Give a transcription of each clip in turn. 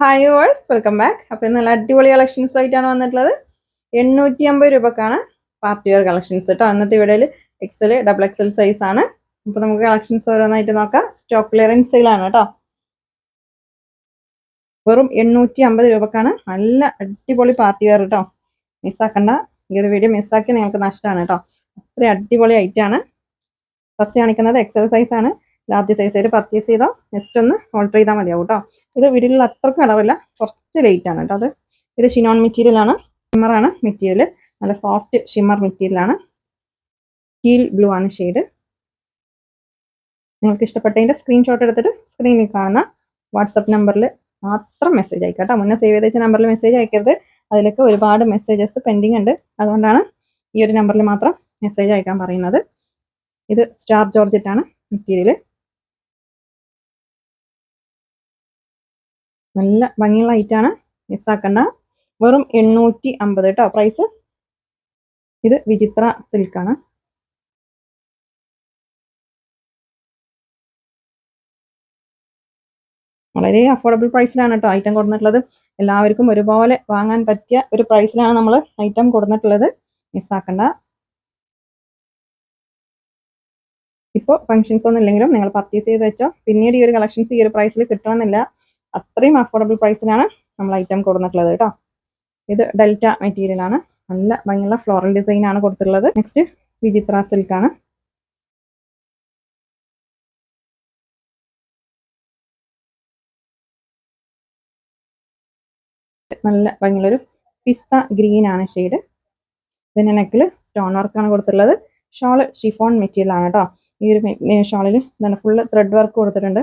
Hi verse welcome back അപ്പോൾ നല്ല അടിപൊളി കളക്ഷൻസ് ആയിട്ടാണ് വന്നിട്ടുള്ളത്. എണ്ണൂറ്റി അമ്പത് രൂപക്കാണ് പാർട്ടി വെയർ കളക്ഷൻസ് കേട്ടോ ഇന്നത്തെ വീഡിയോയിൽ എക്സൽ ഡബിൾ എക്സൽ സൈസ് ആണ്. അപ്പോൾ നമുക്ക് കളക്ഷൻസ് ഓരോന്നായിട്ട് നോക്കാം. സ്റ്റോക്ക് ക്ലിയറൻസ് സെയിലാണ് കേട്ടോ വെറും എണ്ണൂറ്റി അമ്പത് രൂപക്കാണ്. നല്ല അടിപൊളി പാർട്ടി വെയർ കേട്ടോ മിസ്സാക്കണ്ട ഈ ഒരു വീഡിയോ മിസ്സാക്കി നിങ്ങൾക്ക് നഷ്ടമാണ് കേട്ടോ അത്രയും അടിപൊളി ഐറ്റാണ് ഫസ്റ്റ് കാണിക്കുന്നത് എക്സൽ സൈസ് ആണ്. ലാർജ് സൈസിൽ പർച്ചേസ് ചെയ്താൽ ജസ്റ്റ് ഒന്ന് ഓൾട്ടർ ചെയ്താൽ മതിയാവും കേട്ടോ ഇത് വീടുകളിൽ അത്രക്കും അളവില്ല കുറച്ച് ലേറ്റ് ആണ് കേട്ടോ അത്. ഇത് ഷിനോൺ മെറ്റീരിയൽ ആണ് ഷിമ്മറാണ് മെറ്റീരിയൽ നല്ല സോഫ്റ്റ് ഷിമ്മർ മെറ്റീരിയലാണ് ഹീൽ ബ്ലൂ ആണ് ഷെയ്ഡ് നിങ്ങൾക്ക് ഇഷ്ടപ്പെട്ടതിന്റെ സ്ക്രീൻഷോട്ട് എടുത്തിട്ട് സ്ക്രീനിൽ കാണുന്ന വാട്സപ്പ് നമ്പറിൽ മാത്രം മെസ്സേജ് അയക്കാം കേട്ടോ മുന്നേ സേവ് ചെയ്ത നമ്പറിൽ മെസ്സേജ് അയക്കരുത്. അതിലൊക്കെ ഒരുപാട് മെസ്സേജസ് പെൻഡിങ് ഉണ്ട്. അതുകൊണ്ടാണ് ഈ ഒരു നമ്പറിൽ മാത്രം മെസ്സേജ് അയക്കാൻ പറയുന്നത്. ഇത് സ്റ്റാർ ജോർജറ്റ് ആണ് മെറ്റീരിയൽ നല്ല ഭംഗിയുള്ള ഐറ്റാണ് മിസ്സാക്കണ്ട. വെറും എണ്ണൂറ്റി അമ്പത് കേട്ടോ പ്രൈസ് ഇത് വിചിത്ര സിൽക്കാണ് വളരെ അഫോർഡബിൾ പ്രൈസിലാണ് കേട്ടോ ഐറ്റം കൊടുത്തിട്ടുള്ളത് എല്ലാവർക്കും ഒരുപോലെ വാങ്ങാൻ പറ്റിയ ഒരു പ്രൈസിലാണ് നമ്മൾ ഐറ്റം കൊടുത്തിട്ടുള്ളത് മിസ്സാക്കണ്ട. ഇപ്പോൾ ഫംഗ്ഷൻസ് ഒന്നും ഇല്ലെങ്കിലും നിങ്ങൾ പർച്ചേസ് ചെയ്ത് വെച്ചോ. പിന്നീട് ഈ ഒരു കളക്ഷൻസ് ഈ ഒരു പ്രൈസിൽ കിട്ടണമെന്നില്ല. അത്രയും അഫോർഡബിൾ പ്രൈസിലാണ് നമ്മൾ ഐറ്റം കൊടുത്തിട്ടുള്ളത് കേട്ടോ. ഇത് ഡെൽറ്റ മെറ്റീരിയൽ ആണ്. നല്ല ഭംഗിയുള്ള ഫ്ലോറൽ ഡിസൈൻ ആണ് കൊടുത്തിട്ടുള്ളത്. നെക്സ്റ്റ് വിചിത്ര സിൽക്കാണ് നല്ല ഭംഗിയുള്ളൊരു പിസ്ത ഗ്രീൻ ആണ് ഷെയ്ഡ് ഇതിന്റെ നെക്കിൽ സ്റ്റോൺ വർക്കാണ് കൊടുത്തിട്ടുള്ളത്. ഷോൾ ഷിഫോൺ മെറ്റീരിയൽ ആണ് കേട്ടോ. ഈ ഒരു ഷോളിൽ ഫുള്ള് ത്രെഡ് വർക്ക് കൊടുത്തിട്ടുണ്ട്.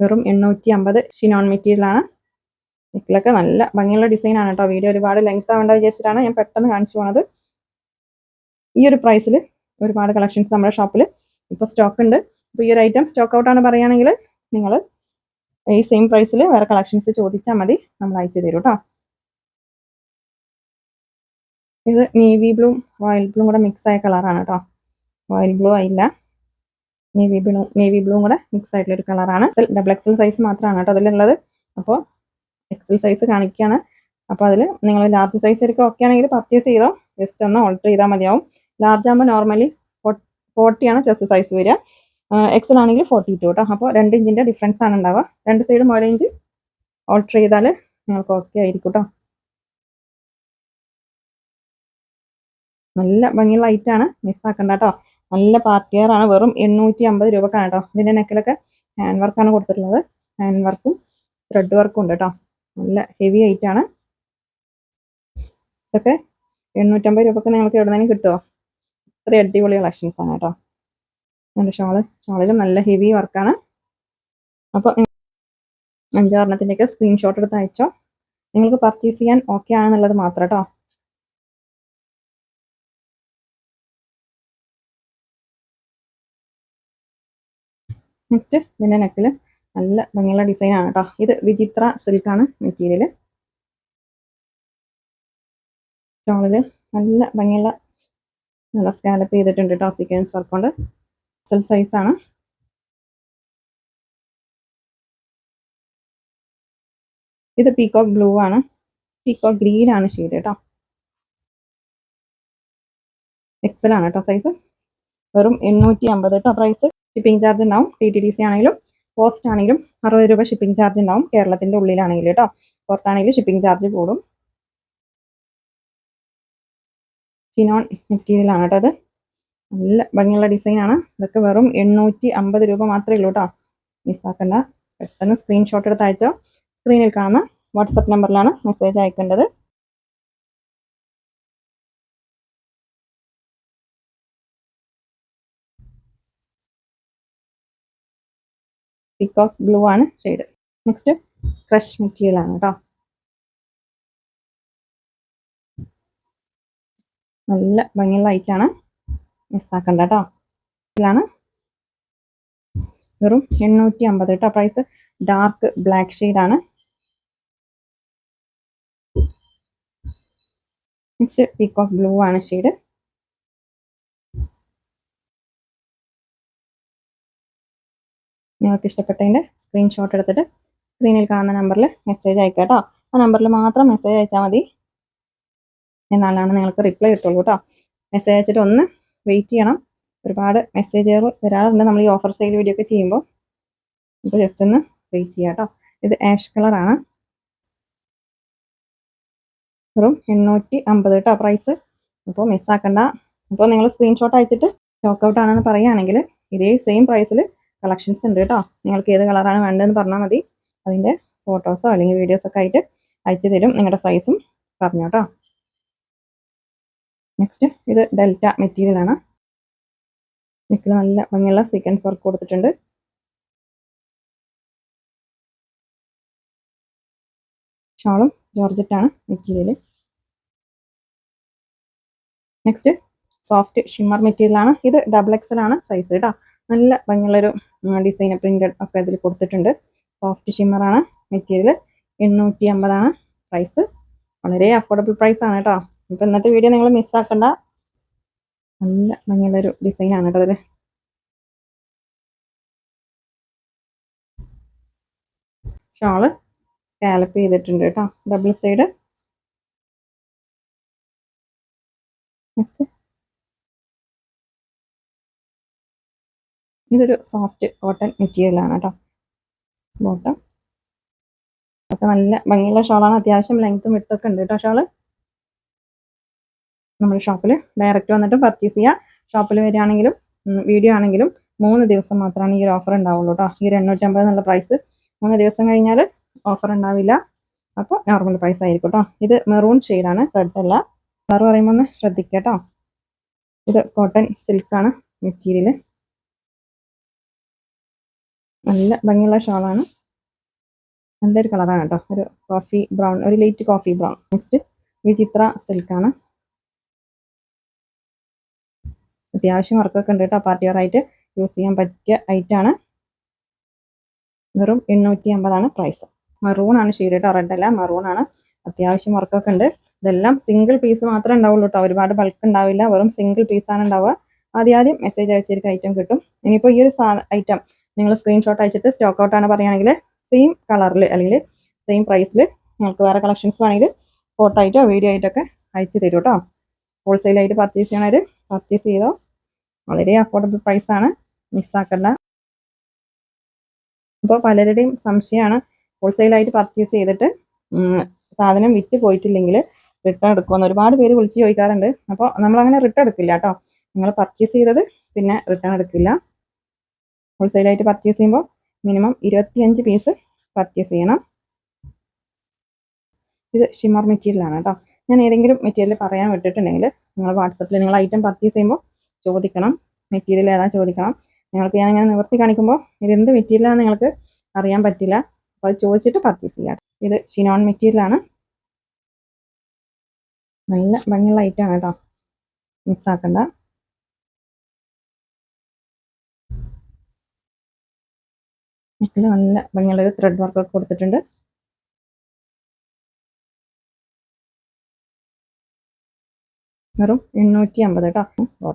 വെറും എണ്ണൂറ്റി അമ്പത് ഷിനോൺ മെറ്റീരിയൽ ആണ് നെക്കിലൊക്കെ നല്ല ഭംഗിയുള്ള ഡിസൈൻ ആണ് കേട്ടോ വീഡിയോ ഒരുപാട് ലെങ്ത് ആവേണ്ട വിചാരിച്ചിട്ടാണ് ഞാൻ പെട്ടെന്ന് കാണിച്ചു പോണത്. ഈ ഒരു പ്രൈസിൽ ഒരുപാട് കളക്ഷൻസ് നമ്മുടെ ഷോപ്പിൽ ഇപ്പോൾ സ്റ്റോക്ക് ഉണ്ട്. അപ്പോൾ ഈ ഒരു ഐറ്റം സ്റ്റോക്ക് ഔട്ട് ആണ് പറയുകയാണെങ്കിൽ നിങ്ങൾ ഈ സെയിം പ്രൈസിൽ വേറെ കളക്ഷൻസ് ചോദിച്ചാൽ മതി. നമ്മൾ അയച്ചു തരും കേട്ടോ ഇത് നേവി ബ്ലൂ റോയൽ ബ്ലൂ കൂടെ മിക്സ് ആയ കളറാണ് കേട്ടോ റോയൽ ബ്ലൂ ആയില്ല. നേവി ബ്ലൂ നേവി ബ്ലൂ കൂടെ മിക്സ് ആയിട്ടുള്ള ഒരു കളറാണ് ഡബിൾ എക്സൽ സൈസ് മാത്രമാണ് കേട്ടോ അതിലുള്ളത്. അപ്പോൾ എക്സൽ സൈസ് കാണിക്കുകയാണ്. അപ്പോൾ അതിൽ നിങ്ങൾ ലാർജ് സൈസ് എടുക്കുക ഒക്കെ ആണെങ്കിൽ പർച്ചേസ് ചെയ്തോ ജസ്റ്റ് ഒന്ന് ഓൾട്ടർ ചെയ്താൽ മതിയാവും. ലാർജ് ആകുമ്പോൾ നോർമലി ഫോർട്ടിയാണ് ചെസ്റ്റ് സൈസ് വരിക. എക്സൽ ആണെങ്കിൽ ഫോർട്ടി ടു കേട്ടോ. അപ്പോൾ രണ്ട് ഇഞ്ചിന്റെ ഡിഫറൻസ് ആണ് ഉണ്ടാവുക. രണ്ട് സൈഡും ഓരോ ഇഞ്ച് ഓൾട്ടർ ചെയ്താൽ നിങ്ങൾക്ക് ഓക്കെ ആയിരിക്കും കേട്ടോ. നല്ല ഭംഗിയുള്ള ഐറ്റാണ് മിസ്സാക്കണ്ട കേട്ടോ. നല്ല പാർട്ടി വെയർ ആണ്. വെറും എണ്ണൂറ്റി അമ്പത് രൂപക്കാണ് കേട്ടോ ഇതിന്റെ നെക്കിലൊക്കെ ഹാൻഡ് വർക്കാണ് കൊടുത്തിട്ടുള്ളത്. ഹാൻഡ് വർക്കും ത്രെഡ് വർക്കും ഉണ്ട് കേട്ടോ നല്ല ഹെവി ഐറ്റ് ആണ്. ഇതൊക്കെ എണ്ണൂറ്റമ്പത് രൂപക്ക് നിങ്ങൾക്ക് എവിടെ നിന്നും കിട്ടുമോ ഇത്ര അടിപൊളി കളക്ഷൻസ് ആണ് കേട്ടോ നല്ല ഷോൾ ഷോളിൽ നല്ല ഹെവി വർക്കാണ് അപ്പോൾ അഞ്ചാറെണ്ണത്തിന്റെയൊക്കെ സ്ക്രീൻഷോട്ട് എടുത്ത് അയച്ചോ. നിങ്ങൾക്ക് പർച്ചേസ് ചെയ്യാൻ ഓക്കെ ആണെന്നുള്ളത് മാത്രം കേട്ടോ നെക്സ്റ്റ് ഇതിന്റെ നെക്കിൽ നല്ല ഭംഗിയുള്ള ഡിസൈൻ ആണ് കേട്ടോ ഇത് വിചിത്ര സിൽക്കാണ് മെറ്റീരിയൽ ഷോളിൽ നല്ല ഭംഗിയുള്ള നല്ല സ്കാലപ്പ് ചെയ്തിട്ടുണ്ട് കേട്ടോ സീക്വൻസ് വർക്ക് കൊണ്ട്. സെൽ സൈസ് ആണ്. ഇത് പീകോക്ക് ബ്ലൂ ആണ്. പീകോക്ക് ഗ്രീൻ ആണ് ഷെയ്ഡ് കേട്ടോ എക്സൽ ആണ് കേട്ടോ സൈസ് വെറും എണ്ണൂറ്റി അമ്പത് കേട്ടോ പ്രൈസ് ഷിപ്പിംഗ് ചാർജ് ഉണ്ടാവും. ടി ടി ഡി സി ആണെങ്കിലും പോസ്റ്റ് ആണെങ്കിലും അറുപത് രൂപ ഷിപ്പിംഗ് ചാർജ് ഉണ്ടാവും കേരളത്തിന്റെ ഉള്ളിലാണെങ്കിൽ കേട്ടോ. പുറത്താണെങ്കിൽ ഷിപ്പിംഗ് ചാർജ് കൂടും. ചിനോൺ മെറ്റീരിയൽ ആണ് കേട്ടോ അത്. നല്ല ഭംഗിയുള്ള ഡിസൈനാണ് ഇതൊക്കെ വെറും എണ്ണൂറ്റി അമ്പത് രൂപ മാത്രമേ ഉള്ളൂ കേട്ടോ. മിസ്സാക്കണ്ട പെട്ടെന്ന് സ്ക്രീൻഷോട്ട് എടുത്ത് അയച്ചോ. സ്ക്രീനിൽ കാണുന്ന വാട്സപ്പ് നമ്പറിലാണ് മെസ്സേജ് അയക്കേണ്ടത്. പീകോക്ക് ബ്ലൂ ആണ് ഷെയ്ഡ് നെക്സ്റ്റ് ക്രഷ് മെറ്റീരിയൽ ആണ് കേട്ടോ നല്ല ഭംഗിയുള്ള ലൈറ്റാണ് മിസ്സാക്കണ്ട കേട്ടോ ഇതിലാണ് വെറും എണ്ണൂറ്റി അമ്പത് കേട്ടോ പ്രൈസ് ഡാർക്ക് ബ്ലാക്ക് ഷെയ്ഡ് ആണ് നെക്സ്റ്റ് പീകോക്ക് ബ്ലൂ ആണ് ഷെയ്ഡ് നിങ്ങൾക്ക് ഇഷ്ടപ്പെട്ടതിന്റെ സ്ക്രീൻഷോട്ട് എടുത്തിട്ട് സ്ക്രീനിൽ കാണുന്ന നമ്പറിൽ മെസ്സേജ് അയക്കുക കേട്ടോ ആ നമ്പറിൽ മാത്രം മെസ്സേജ് അയച്ചാൽ മതി. എന്നാലാണ് നിങ്ങൾക്ക് റിപ്ലൈ കിട്ടുള്ളൂ കേട്ടോ മെസ്സേജ് അയച്ചിട്ട് ഒന്ന് വെയിറ്റ് ചെയ്യണം. ഒരുപാട് മെസ്സേജുകൾ വരാറുണ്ട്. നമ്മൾ ഈ ഓഫർ സെയിൽ വീഡിയോ ഒക്കെ ചെയ്യുമ്പോൾ. അപ്പോൾ ജസ്റ്റ് ഒന്ന് വെയിറ്റ് ചെയ്യാം കേട്ടോ ഇത് ആഷ് കളറാണ് വെറും എണ്ണൂറ്റി അമ്പത് കേട്ടോ പ്രൈസ് അപ്പോൾ മിസ്സാക്കണ്ട അപ്പോൾ നിങ്ങൾ സ്ക്രീൻഷോട്ട് അയച്ചിട്ട് സ്റ്റോക്ക് ഔട്ട് ആണെന്ന് പറയുകയാണെങ്കിൽ ഇതേ സെയിം പ്രൈസിൽ കളക്ഷൻസ് ഉണ്ട് കേട്ടോ. നിങ്ങൾക്ക് ഏത് കളറാണ് വേണ്ടതെന്ന് പറഞ്ഞാൽ മതി. അതിന്റെ ഫോട്ടോസോ അല്ലെങ്കിൽ വീഡിയോസോ ഒക്കെ ആയിട്ട് അയച്ചു തരും. നിങ്ങളുടെ സൈസും പറഞ്ഞു കേട്ടോ. നെക്സ്റ്റ് ഇത് ഡെൽറ്റ മെറ്റീരിയലാണ് നെക്കിൽ നല്ല ഭംഗിയുള്ള സീക്വൻസ് വർക്ക് കൊടുത്തിട്ടുണ്ട്. ഷാളും ജോർജറ്റാണ് മെറ്റീരിയൽ നെക്സ്റ്റ് സോഫ്റ്റ് ഷിമ്മർ മെറ്റീരിയലാണ് ഇത് ഡബിൾ എക്സൽ ആണ് സൈസ് കേട്ടോ. നല്ല ഭംഗിയുള്ളൊരു ഡിസൈൻ പ്രിന്റഡ് ഒക്കെ ഇതിൽ കൊടുത്തിട്ടുണ്ട്. സോഫ്റ്റ് ഷിമ്മറാണ് മെറ്റീരിയൽ എണ്ണൂറ്റി അമ്പതാണ് പ്രൈസ് വളരെ അഫോർഡബിൾ പ്രൈസ് ആണ് കേട്ടോ ഇപ്പം ഇന്നത്തെ വീഡിയോ നിങ്ങൾ മിസ്സാക്കണ്ട നല്ല ഭംഗിയുള്ളൊരു ഡിസൈൻ ആണ് കേട്ടോ അതിൽ ഷാൾ സ്കാലപ്പ് ചെയ്തിട്ടുണ്ട് കേട്ടോ ഡബിൾ സൈഡ് നെക്സ്റ്റ് ഇതൊരു സോഫ്റ്റ് കോട്ടൺ മെറ്റീരിയലാണ് കേട്ടോ ബോട്ടം. ഒക്കെ നല്ല ഭംഗിയുള്ള ഷോളാണ് അത്യാവശ്യം ലെങ്ത്തും വിട്ടൊക്കെ ഉണ്ട് കേട്ടോ ഷോൾ നമ്മുടെ ഷോപ്പിൽ ഡയറക്റ്റ് വന്നിട്ട് പർച്ചേസ് ചെയ്യുക ഷോപ്പിൽ വരികയാണെങ്കിലും വീഡിയോ ആണെങ്കിലും മൂന്ന് ദിവസം മാത്രമാണ് ഈ ഒരു ഓഫർ ഉണ്ടാവുള്ളൂ കേട്ടോ ഈ ഒരു എണ്ണൂറ്റമ്പത് എന്നുള്ള പ്രൈസ് മൂന്ന് ദിവസം കഴിഞ്ഞാൽ ഓഫർ ഉണ്ടാവില്ല. അപ്പോൾ നോർമൽ പ്രൈസ് ആയിരിക്കും കേട്ടോ ഇത് മെറൂൺ ഷെയ്ഡാണ് റെഡ് അല്ല. കളർ പറയുമ്പോൾ ഒന്ന് ശ്രദ്ധിക്കുക കേട്ടോ ഇത് കോട്ടൺ സിൽക്കാണ് മെറ്റീരിയൽ നല്ല ഭംഗിയുള്ള ഷാളാണ് നല്ലൊരു കളറാണ് കേട്ടോ. ഒരു കോഫി ബ്രൗൺ ഒരു light coffee brown next Vichitra സിൽക്കാണ് അത്യാവശ്യം വർക്കൊക്കെ ഉണ്ട് കേട്ടോ. പാർട്ടി ആയിട്ട് യൂസ് ചെയ്യാൻ പറ്റിയ ഐറ്റം ആണ്. വെറും എണ്ണൂറ്റി അമ്പതാണ് പ്രൈസ് മറൂൺ ആണ് ഷെയ്ഡ് കേട്ടോ. റെഡ് അല്ല മറൂൺ ആണ്. അത്യാവശ്യം വർക്കൊക്കെ ഉണ്ട്. ഇതെല്ലാം സിംഗിൾ പീസ് മാത്രമേ ഉണ്ടാവുള്ളൂ കേട്ടോ. ഒരുപാട് ബൾക്ക് ഉണ്ടാവില്ല. വെറും സിംഗിൾ പീസാണ് ഉണ്ടാവുക. ആദ്യം ആദ്യം മെസ്സേജ് അയച്ചിരിക്കും ഐറ്റം കിട്ടും. ഇനിയിപ്പോൾ ഈ ഒരു ഐറ്റം നിങ്ങൾ സ്ക്രീൻഷോട്ട് അയച്ചിട്ട് സ്റ്റോക്ക് ഔട്ട് ആണ് പറയുകയാണെങ്കിൽ സെയിം കളറിൽ അല്ലെങ്കിൽ സെയിം പ്രൈസിൽ നിങ്ങൾക്ക് വേറെ കളക്ഷൻസ് വേണമെങ്കിൽ ഫോട്ടോ ആയിട്ടോ വീഡിയോ ആയിട്ടൊക്കെ അയച്ചു തരും കേട്ടോ. ഹോൾസെയിലായിട്ട് പർച്ചേസ് ചെയ്യണവർ പർച്ചേസ് ചെയ്തോ? വളരെ അഫോർഡബിൾ പ്രൈസാണ് മിസ്സാക്കണ്ട അപ്പോൾ പലരുടെയും സംശയമാണ്. ഹോൾസെയിലായിട്ട് പർച്ചേസ് ചെയ്തിട്ട് സാധനം വിറ്റ് പോയിട്ടില്ലെങ്കിൽ റിട്ടേൺ എടുക്കുമെന്ന് ഒരുപാട് പേര് വിളിച്ച് ചോദിക്കാറുണ്ട്. അപ്പോൾ നമ്മളങ്ങനെ റിട്ടേൺ എടുക്കില്ല കേട്ടോ. നിങ്ങൾ പർച്ചേസ് ചെയ്തത് പിന്നെ റിട്ടേൺ എടുക്കില്ല. ഹോൾസെയിലായിട്ട് പർച്ചേസ് ചെയ്യുമ്പോൾ മിനിമം ഇരുപത്തിയഞ്ച് പീസ് പർച്ചേസ് ചെയ്യണം. ഇത് ഷിമർ മെറ്റീരിയലാണ് കേട്ടോ ഞാൻ ഏതെങ്കിലും മെറ്റീരിയൽ പറയാൻ വിട്ടിട്ടുണ്ടെങ്കിൽ നിങ്ങൾ വാട്സപ്പിൽ നിങ്ങൾ ഐറ്റം പർച്ചേസ് ചെയ്യുമ്പോൾ ചോദിക്കണം. മെറ്റീരിയൽ ഏതാ ചോദിക്കണം. നിങ്ങൾക്ക് ഞാൻ ഇങ്ങനെ നിവർത്തി കാണിക്കുമ്പോൾ ഇത് എന്ത് മെറ്റീരിയലാണെന്ന് നിങ്ങൾക്ക് അറിയാൻ പറ്റില്ല. അപ്പോൾ ചോദിച്ചിട്ട് പർച്ചേസ് ചെയ്യാം. ഇത് ഷിനോൺ മെറ്റീരിയലാണ് നല്ല ഭംഗിയുള്ള ഐറ്റം ആണ് കേട്ടോ മിക്സ് ആക്കണ്ട. നെക്കിൽ നല്ല ഭംഗിയുള്ളൊരു ത്രെഡ് വർക്ക് ഒക്കെ കൊടുത്തിട്ടുണ്ട്. വെറും എണ്ണൂറ്റി അമ്പത് കേട്ടോ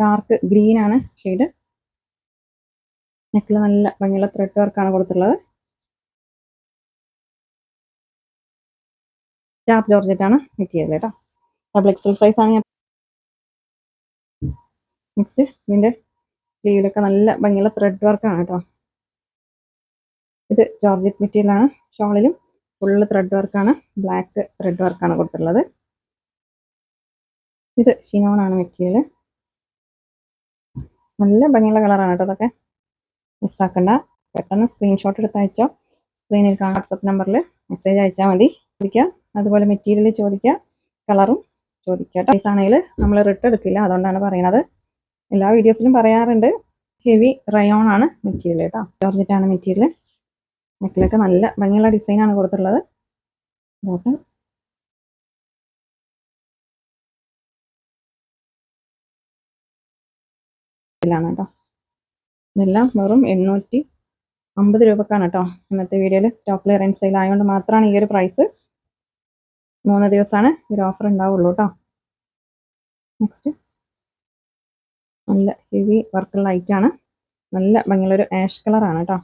ഡാർക്ക് ഗ്രീൻ ആണ് ഷെയ്ഡ് നെക്കിൽ നല്ല ഭംഗിയുള്ള ത്രെഡ് വർക്കാണ് കൊടുത്തിട്ടുള്ളത്. സ്റ്റാർ ജോർജറ്റ് ആണ് മെറ്റീരിയൽ കേട്ടോ. ഡബിൾ എക്സൽ സൈസ് ആണ് ഞാൻ നെക്സ്റ്റ് ഇതിന്റെ സ്ലീവിലൊക്കെ നല്ല ഭംഗിയുള്ള ത്രെഡ് വർക്കാണ് കേട്ടോ. ഇത് ജോർജറ്റ് മെറ്റീരിയൽ ആണ്. ഷോളിലും ഫുള്ള് ത്രെഡ് വർക്കാണ് ബ്ലാക്ക് ത്രെഡ് വർക്കാണ് കൊടുത്തിട്ടുള്ളത്. ഇത് ഷിനോൺ ആണ് മെറ്റീരിയൽ. നല്ല ഭംഗിയുള്ള കളറാണ് കേട്ടോ അതൊക്കെ മിസ്സാക്കണ്ട പെട്ടെന്ന് സ്ക്രീൻഷോട്ട് എടുത്ത് അയച്ചോ. സ്ക്രീനിൽ വാട്സപ്പ് നമ്പറിൽ മെസ്സേജ് അയച്ചാൽ മതി. ചോദിക്കുക അതുപോലെ മെറ്റീരിയൽ ചോദിക്കുക കളറും ചോദിക്കുക ഈ ആണെങ്കിൽ നമ്മൾ റിട്ട് എടുക്കില്ല. അതുകൊണ്ടാണ് പറയുന്നത് എല്ലാ വീഡിയോസിലും പറയാറുണ്ട്. ഹെവി റയോൺ ആണ് മെറ്റീരിയൽ കേട്ടോ. ജോർജറ്റ് ആണ് മെറ്റീരിയൽ. നെക്കിലൊക്കെ നല്ല ഭംഗിയുള്ള ഡിസൈനാണ് കൊടുത്തിട്ടുള്ളത്. നോക്കാം. ാണ് കേട്ടോ. ഇതെല്ലാം വെറും എണ്ണൂറ്റി അമ്പത് രൂപക്കാണ് കേട്ടോ. ഇന്നത്തെ വീഡിയോയിൽ സ്റ്റോക്ക് ക്ലിയറൻസ് സെയിൽ ആയതുകൊണ്ട് മാത്രമാണ് ഈ ഒരു പ്രൈസ് മൂന്ന് ദിവസമാണ് ഒരു ഓഫർ ഉണ്ടാവുള്ളൂ കേട്ടോ. നെക്സ്റ്റ് നല്ല ഹെവി വർക്കുള്ള ഐറ്റാണ് നല്ല ഭംഗിയുള്ളൊരു ആഷ് കളറാണ് കേട്ടോ.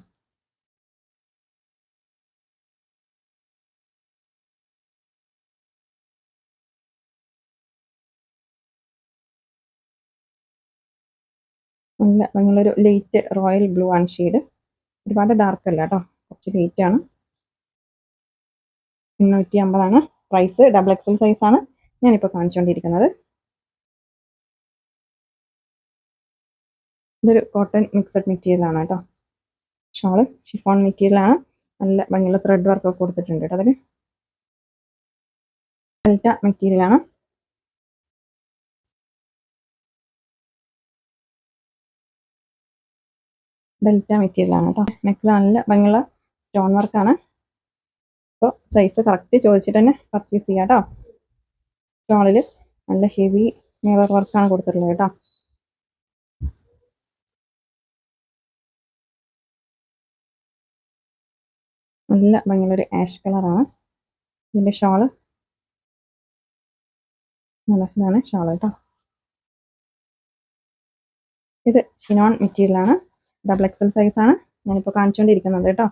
നല്ല നിങ്ങളൊരു ലൈറ്റ് റോയൽ ബ്ലൂ ആണ് ഷെയ്ഡ് ഒരുപാട് ഡാർക്ക് അല്ല കേട്ടോ കുറച്ച് ലൈറ്റ് ആണ്. എണ്ണൂറ്റി അമ്പതാണ് പ്രൈസ് ഡബിൾ എക്സൽ സൈസ് ആണ്. ഞാനിപ്പോൾ കാണിച്ചുകൊണ്ടിരിക്കുന്നത് ഇതൊരു കോട്ടൺ മിക്സഡ് മെറ്റീരിയലാണ് കേട്ടോ ഷോൾ ഷിഫോൺ മെറ്റീരിയൽ ആണ്. നല്ല ഭംഗിയുള്ള ത്രെഡ് വർക്ക് ഒക്കെ കൊടുത്തിട്ടുണ്ട് കേട്ടോ അതിന്. ഡെൽറ്റ മെറ്റീരിയൽ ഡെൽറ്റ മെറ്റീരിയലാണ് കേട്ടോ നെക്കിൽ നല്ല ഭംഗിയുള്ള സ്റ്റോൺ വർക്കാണ് അപ്പോൾ സൈസ് കറക്റ്റ് ചോദിച്ചിട്ട് തന്നെ പർച്ചേസ് ചെയ്യാം കേട്ടോ സ്റ്റോണിൽ നല്ല ഹെവി മിറർ വർക്കാണ് കൊടുത്തിട്ടുള്ളത് കേട്ടോ നല്ല ഭംഗിയുള്ളൊരു ആഷ് കളറാണ് ഇതിന്റെ ഷോൾ നല്ല ഇതാണ് ഷോൾ കേട്ടോ ഇത് ഷിനോൺ മെറ്റീരിയൽ ആണ് ഡബിൾ എക്സൽ സൈസ് ആണ്. ഞാനിപ്പോൾ കാണിച്ചുകൊണ്ടിരിക്കുന്നത് കേട്ടോ.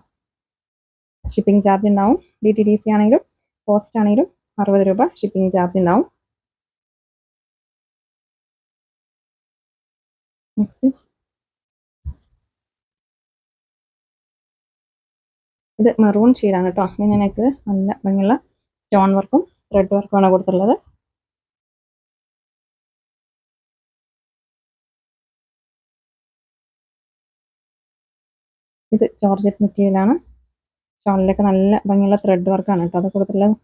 ഷിപ്പിംഗ് ചാർജ് ഉണ്ടാവും. ഡി ടി ഡി സി ആണെങ്കിലും പോസ്റ്റ് ആണെങ്കിലും അറുപത് രൂപ ഷിപ്പിംഗ് ചാർജ് ഉണ്ടാവും. നെക്സ്റ്റ് ഇത് മെറൂൺ ഷെയ്ഡാണ് കേട്ടോ. ഞാൻ ഞങ്ങൾക്ക് നല്ല ഭംഗിയുള്ള സ്റ്റോൺ വർക്കും ത്രെഡ് വർക്കും ആണ് കൊടുത്തിട്ടുള്ളത്. ഇത് ജോർജറ്റ് മെറ്റീരിയലാണ്. ഷോളിലൊക്കെ നല്ല ഭംഗിയുള്ള ത്രെഡ് വർക്കാണ് കേട്ടോ. അത് കൊടുത്തിട്ടുള്ളത്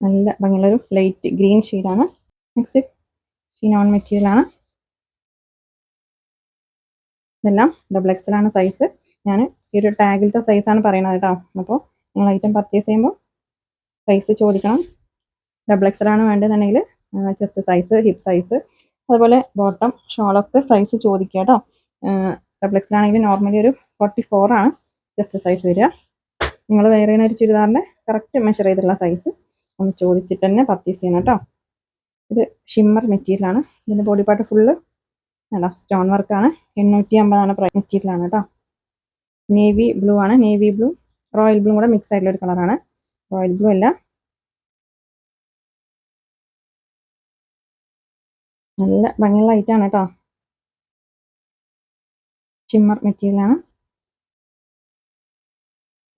നല്ല ഭംഗിയുള്ള ഒരു ലൈറ്റ് ഗ്രീൻ ഷെയ്ഡാണ് നെക്സ്റ്റ് ഷീനോൺ മെറ്റീരിയലാണ് ഇതെല്ലാം ഡബിൾ എക്സൽ ആണ് സൈസ് ഞാൻ ഈ ഒരു ടാഗിലത്തെ സൈസാണ് പറയുന്നത് കേട്ടോ. അപ്പോൾ നിങ്ങൾ ഐറ്റം പർച്ചേസ് ചെയ്യുമ്പോൾ സൈസ് ചോദിക്കണം. ഡബിൾ എക്സൽ ആണ് വേണ്ടതെന്നുണ്ടെങ്കിൽ ചെസ്റ്റ് സൈസ് ഹിപ്പ് സൈസ് അതുപോലെ ബോട്ടം ഷോളൊക്കെ സൈസ് ചോദിക്കുക കേട്ടോ. ആണെങ്കിൽ നോർമലി ഒരു ഫോർട്ടി ഫോർ ആണ്. ജസ്റ്റ് സൈസ് വരിക. നിങ്ങൾ വേറെ ഒരു ചുരിദാറിന്റെ കറക്റ്റ് മെഷർ ചെയ്തിട്ടുള്ള സൈസ് ഒന്ന് ചോദിച്ചിട്ട് തന്നെ പർച്ചേസ് ചെയ്യണം കേട്ടോ. ഇത് ഷിമ്മർ മെറ്റീരിയൽ ആണ്. ഇതിന്റെ ബോഡി പാർട്ട് ഫുള്ള് അല്ല സ്റ്റോൺ വർക്കാണ് എണ്ണൂറ്റി അമ്പതാണ് പ്രൈ മെറ്റീരിയൽ ആണ് കേട്ടോ. നേവി ബ്ലൂ ആണ്. നേവി ബ്ലൂ റോയൽ ബ്ലൂ കൂടെ മിക്സ് ആയിട്ടുള്ള ഒരു കളറാണ് റോയൽ ബ്ലൂ അല്ല. നല്ല ഭംഗിയുള്ള ഐറ്റാണ് കേട്ടോ. ഷിമ്മർ മെറ്റീരിയൽ ആണ്.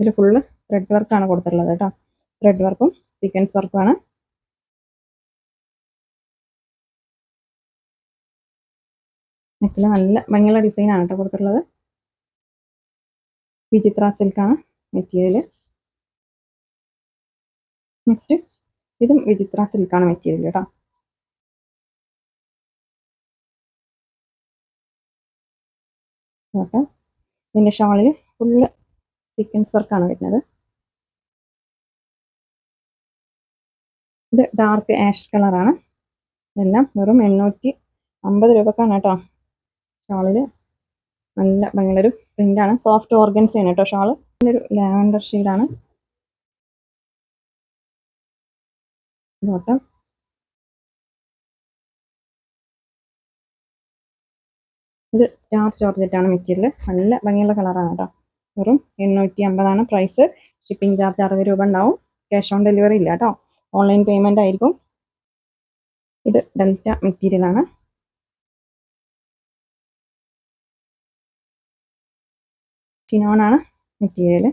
ഇതിൽ ഫുള്ള് ത്രെഡ് വർക്കാണ് കൊടുത്തിട്ടുള്ളത് കേട്ടോ. ത്രെഡ് വർക്കും സീക്വൻസ് വർക്കും ആണ്. നെക്കിൽ നല്ല ഭംഗിയുള്ള ഡിസൈനാണ് കേട്ടോ കൊടുത്തിട്ടുള്ളത്. വിചിത്ര സിൽക്കാണ് മെറ്റീരിയൽ നെക്സ്റ്റ് ഇതും വിചിത്ര സിൽക്കാണ് മെറ്റീരിയൽ കേട്ടോ. ഓക്കെ ഇതിന്റെ ഷാളിൽ ഫുള്ള് സീക്വൻസ് വർക്കാണ് വരുന്നത്. ഇത് ഡാർക്ക് ആഷ് കളറാണ് ഇതെല്ലാം വെറും എണ്ണൂറ്റി അമ്പത് രൂപക്കാണ് കേട്ടോ. ഷാളിൽ നല്ല ഭയങ്കര പ്രിന്റാണ് സോഫ്റ്റ് ഓർഗൻസ് ആണ് കേട്ടോ ഷാൾ. നല്ലൊരു ലാവൻഡർ ഷെയ്ഡാണ് ബോട്ടം ഇത് സ്റ്റാർ ജോർജറ്റ് ആണ് മെറ്റീരിയൽ നല്ല ഭംഗിയുള്ള കളറാണ് കേട്ടോ. വെറും എണ്ണൂറ്റി അമ്പതാണ് പ്രൈസ് ഷിപ്പിംഗ് ചാർജ് അറുപത് രൂപ ഉണ്ടാവും. ക്യാഷ് ഓൺ ഡെലിവറി ഇല്ല കേട്ടോ. ഓൺലൈൻ പേയ്മെന്റ് ആയിരിക്കും. ഇത് ഡെൽറ്റ മെറ്റീരിയലാണ് ചിനോണാണ് മെറ്റീരിയൽ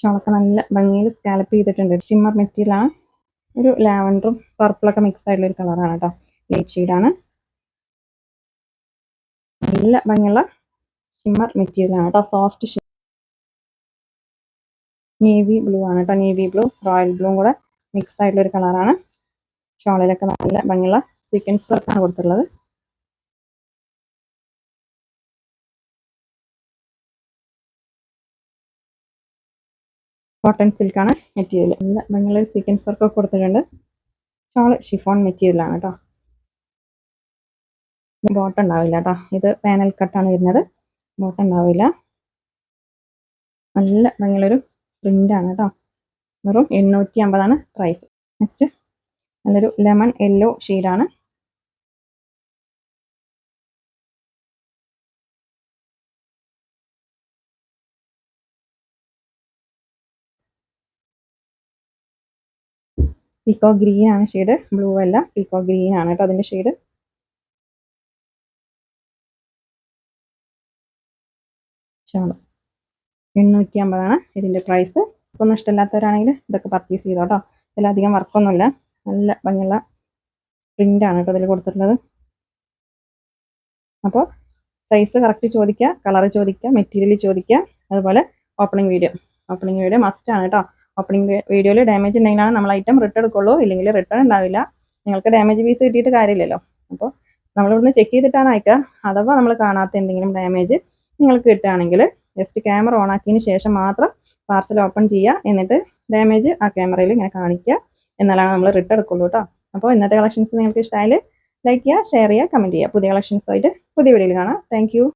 ഷോളൊക്കെ നല്ല ഭംഗിയിൽ സ്കാലപ്പ് ചെയ്തിട്ടുണ്ട്. ഷിമ്മർ മെറ്റീരിയൽ ആണ്. ഒരു ലാവൻഡറും പർപ്പിളൊക്കെ മിക്സ് ആയിട്ടുള്ള ഒരു കളറാണ് കേട്ടോ. ലൈറ്റ് ഷെയ്ഡാണ് നല്ല ഭംഗിയുള്ള ഷിമ്മർ മെറ്റീരിയൽ ആണ് കേട്ടോ. സോഫ്റ്റ് ഷിമ്മർ നേവി ബ്ലൂ ആണ് കേട്ടോ. നേവി ബ്ലൂ റോയൽ ബ്ലൂ കൂടെ മിക്സ് ആയിട്ടുള്ള ഒരു കളറാണ് ഷോളിലൊക്കെ നല്ല ഭംഗിയുള്ള സീക്വൻസ് വർക്കാണ് കൊടുത്തിട്ടുള്ളത്. കോട്ടൺ സിൽക്കാണ് മെറ്റീരിയൽ നല്ല ഭംഗിയുള്ള സീക്വൻസ് വർക്ക് ഒക്കെ കൊടുത്തിട്ടുണ്ട്. ഷോൾ ഷിഫോൺ മെറ്റീരിയൽ ആണ് കേട്ടോ ബോട്ടം ഉണ്ടാവില്ല കേട്ടോ ഇത് പാനൽ കട്ടാണ് വരുന്നത്. ബോട്ടം ഉണ്ടാവില്ല. നല്ല ഭംഗിയുള്ളൊരു പ്രിന്റ് ആണ് കേട്ടോ വെറും എണ്ണൂറ്റി അമ്പതാണ് പ്രൈസ് നെക്സ്റ്റ് നല്ലൊരു ലെമൺ യെല്ലോ ഷെയ്ഡാണ് പീക്കോ ഗ്രീൻ ആണ് ഷെയ്ഡ് ബ്ലൂ അല്ല പീക്കോ ഗ്രീൻ ആണ് കേട്ടോ അതിന്റെ ഷെയ്ഡ് എണ്ണൂറ്റി അമ്പതാണ് ഇതിന്റെ പ്രൈസ് ഒന്നും ഇഷ്ടമില്ലാത്തവരാണെങ്കിൽ ഇതൊക്കെ പർച്ചേസ് ചെയ്തോ കേട്ടോ ഇതിലധികം വർക്കൊന്നുമില്ല നല്ല ഭംഗിയുള്ള പ്രിന്റ് ആണ് കേട്ടോ ഇതിൽ കൊടുത്തിട്ടുള്ളത്. അപ്പോൾ സൈസ് കറക്റ്റ് ചോദിക്കുക കളർ ചോദിക്കുക മെറ്റീരിയൽ ചോദിക്കുക അതുപോലെ opening video opening video must ആണ് കേട്ടോ ഓപ്പണിംഗ് വീഡിയോയിൽ ഡാമേജ് ഉണ്ടെങ്കിലാണ് നമ്മൾ ഐറ്റം റിട്ടേൺ എടുക്കുള്ളൂ. ഇല്ലെങ്കിൽ റിട്ടേൺ ഉണ്ടാവില്ല. നിങ്ങൾക്ക് ഡാമേജ് പീസ് കിട്ടിയിട്ട് കാര്യമില്ലല്ലോ. അപ്പോൾ നമ്മളിവിടുന്ന് ചെക്ക് ചെയ്തിട്ടാണ് അയക്കുക. അഥവാ നമ്മൾ കാണാത്ത എന്തെങ്കിലും ഡാമേജ് നിങ്ങൾക്ക് കിട്ടുകയാണെങ്കിൽ ജസ്റ്റ് ക്യാമറ ഓൺ ആക്കിയതിന് ശേഷം മാത്രം പാർസൽ ഓപ്പൺ ചെയ്യുക. എന്നിട്ട് ഡാമേജ് ആ ക്യാമറയിൽ ഇങ്ങനെ കാണിക്കുക. എന്നാലാണ് നമ്മൾ റിട്ടേൺ എടുക്കുള്ളൂ കേട്ടോ. അപ്പോൾ ഇന്നത്തെ കളക്ഷൻസ് നിങ്ങൾക്ക് ഇഷ്ടമായാൽ ലൈക്ക് ചെയ്യുക ഷെയർ ചെയ്യുക കമന്റ് ചെയ്യുക. പുതിയ കളക്ഷൻസ് ആയിട്ട് പുതിയ വീഡിയോയിൽ കാണാം. താങ്ക്